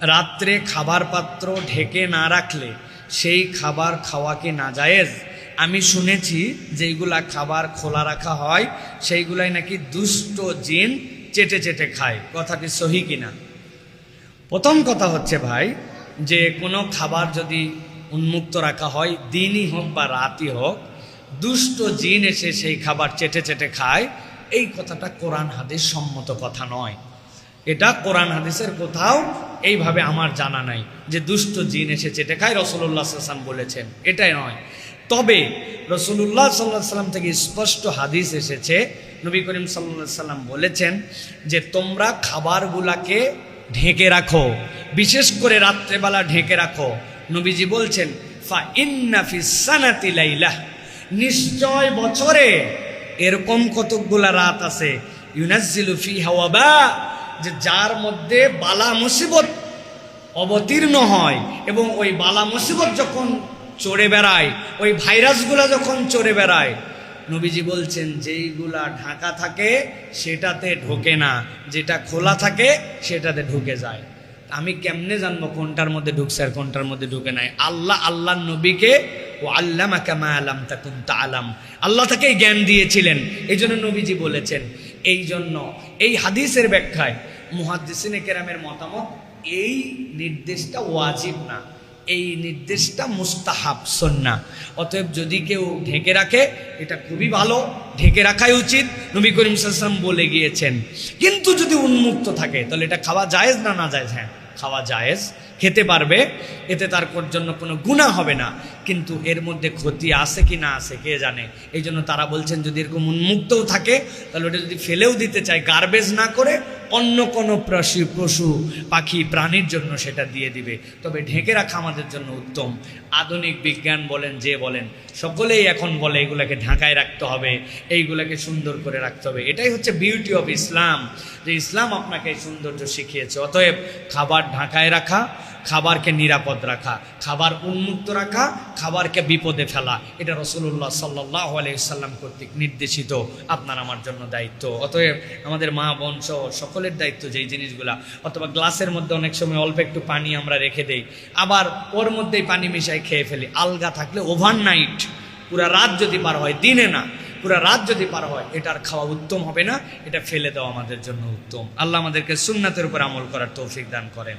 রাত্রে খাবার পাত্র ঢেকে না রাখলে সেই খাবার খাওয়া কি না জায়েজ আমি শুনেছি যেইগুলা খাবার খোলা রাখা হয়, সেইগুলাই নাকি দুষ্ট জিন চেটে চেটে খায়। কথাটি সহি কিনা? প্রথম কথা হচ্ছে ভাই, যে কোনো খাবার যদি উন্মুক্ত রাখা হয়, দিনই হোক বা রাতই হোক, দুষ্ট জিন এসে সেই খাবার চেটে চেটে খায়, এই কথাটা কোরআন হাদিস সম্মত কথা নয়। এটা কোরআন হাদিসের কোথাও এইভাবে আমার জানা নাই যে দুষ্ট জিন এসে চেটে খায় রসুল্লাহ সাল্লাম বলেছেন? এটাই নয়। তবে রসুল্লাহ সাল্লাহ সাল্লাম থেকে স্পষ্ট হাদিস এসেছে। নবী করিম সাল্লাহ সাল্লাম বলেছেন যে তোমরা খাবারগুলাকে ঢেকে রাখো, বিশেষ করে রাত্রেবেলা ঢেকে রাখো। নবীজি বলছেন ফা ইন্না ফি সানাতি লাইলাহ। নিশ্চয় বছরে এরকম কতকগুলা রাত আছে। ইউনাজ্জিলু ফি হাওয়াবা যে যার মধ্যে বালা মুসিবত অবতীর্ণ হয় এবং ওই বালা মুসিবত যখন চড়ে বেড়ায়, ওই ভাইরাসগুলো যখন চড়ে বেড়ায়, নবীজি বলছেন, যেইগুলা ঢাকা থাকে সেটাতে ঢোকে না, যেটা খোলা থাকে সেটাতে ঢুকে যায়। আমি কেমনে জানব কোনটার মধ্যে ঢুকছে আর কোনটার মধ্যে ঢুকে নাই? আল্লাহ আল্লাহ নবীকে ও আল্লাহ মা আলাম তা আলাম আল্লাহ তাকেই জ্ঞান দিয়েছিলেন। এই জন্য নবীজি বলেছেন এই জন্য এই হাদিসের ব্যাখ্যায় মুহাদ্দিসিনে কেরামের মতামত, এই নির্দেশটা ওয়াজিব না, এই নির্দেশটা মুস্তাহাব সন্না অতএব যদি কেউ ঢেকে রাখে, এটা খুবই ভালো, ঢেকে রাখাই উচিত, নবী করিম সাল্লাম বলে গিয়েছেন। কিন্তু যদি উন্মুক্ত থাকে, তাহলে এটা খাওয়া জায়েজ না না জায়েজ? হ্যাঁ খাওয়া জায়েজ, খেতে পারবে, এতে তার জন্য কোনো গুণা হবে না। কিন্তু এর মধ্যে ক্ষতি আছে কি না আছে, কে জানে? এই জন্য তারা বলছেন, যদি এরকম উন্মুক্তও থাকে, তাহলে ওটা যদি ফেলেও দিতে চায় গার্বেজ না করে, অন্য কোনো পশু পশু, পাখি, প্রাণীর জন্য সেটা দিয়ে দিবে। তবে ঢেকে রাখা আমাদের জন্য উত্তম। আধুনিক বিজ্ঞান বলেন, যে বলেন, সকলেই এখন বলে, এগুলাকে ঢাকায় রাখতে হবে, এইগুলাকে সুন্দর করে রাখতে হবে। এটাই হচ্ছে বিউটি অফ ইসলাম যে ইসলাম আপনাকে সৌন্দর্য শিখিয়েছে। অতএব খাবার ঢাকায় রাখা খাবারকে নিরাপদ রাখা, খাবার উন্মুক্ত রাখা, খাবারকে বিপদে ফেলা। এটা রসুল্লাহ সাল্লাহ আলাইসাল্লাম কর্তৃক নির্দেশিত। আপনার আমার জন্য দায়িত্ব। অতএব আমাদের মা, বোন সহ সকলের দায়িত্ব যেই জিনিসগুলা। অথবা গ্লাসের মধ্যে অনেক সময় অল্প একটু পানি আমরা রেখে দেই। আবার ওর মধ্যেই পানি মিশাই খেয়ে ফেলি। আলগা থাকলে ওভারনাইট পুরা রাত যদি পার হয়, দিনে না, পুরা রাত যদি পার হয়, এটার খাওয়া উত্তম হবে না। এটা ফেলে দেওয়া আমাদের জন্য উত্তম। আল্লাহ আমাদেরকে সুন্নাতের উপর আমল করার তৌফিক দান করেন।